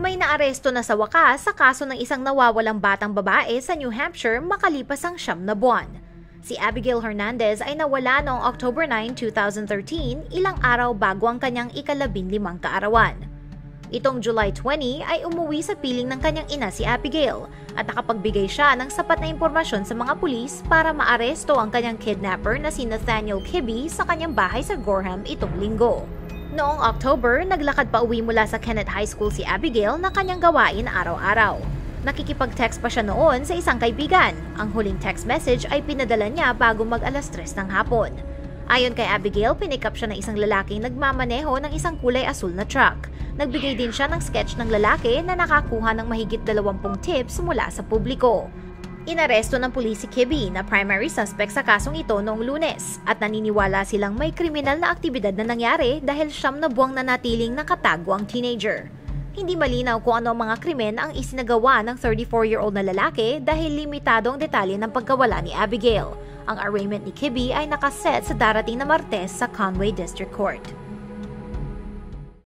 May naaresto na sa wakas sa kaso ng isang nawawalang batang babae sa New Hampshire makalipas ang siyam na buwan. Si Abigail Hernandez ay nawala noong October 9, 2013, ilang araw bago ang kanyang ikalabing limang kaarawan. Itong July 20 ay umuwi sa piling ng kanyang ina si Abigail at nakapagbigay siya ng sapat na impormasyon sa mga pulis para maaresto ang kanyang kidnapper na si Nathaniel Kibbe sa kanyang bahay sa Gorham itong linggo. Noong October, naglakad pa uwi mula sa Kennett High School si Abigail na kanyang gawain araw-araw. Nakikipag-text pa siya noon sa isang kaibigan. Ang huling text message ay pinadala niya bago mag alas 3 ng hapon. Ayon kay Abigail, pinikap siya ng isang lalaking nagmamaneho ng isang kulay asul na truck. Nagbigay din siya ng sketch ng lalaki na nakakuha ng mahigit 20 tips mula sa publiko. Inaresto ng pulis si Kibby na primary suspect sa kasong ito noong lunes at naniniwala silang may kriminal na aktibidad na nangyari dahil siyam na buwang nanatiling nakatago ang teenager. Hindi malinaw kung ano ang mga krimen ang isinagawa ng 34-year-old na lalaki dahil limitado ang detalye ng pagkawala ni Abigail. Ang arraignment ni Kibby ay nakaset sa darating na Martes sa Conway District Court.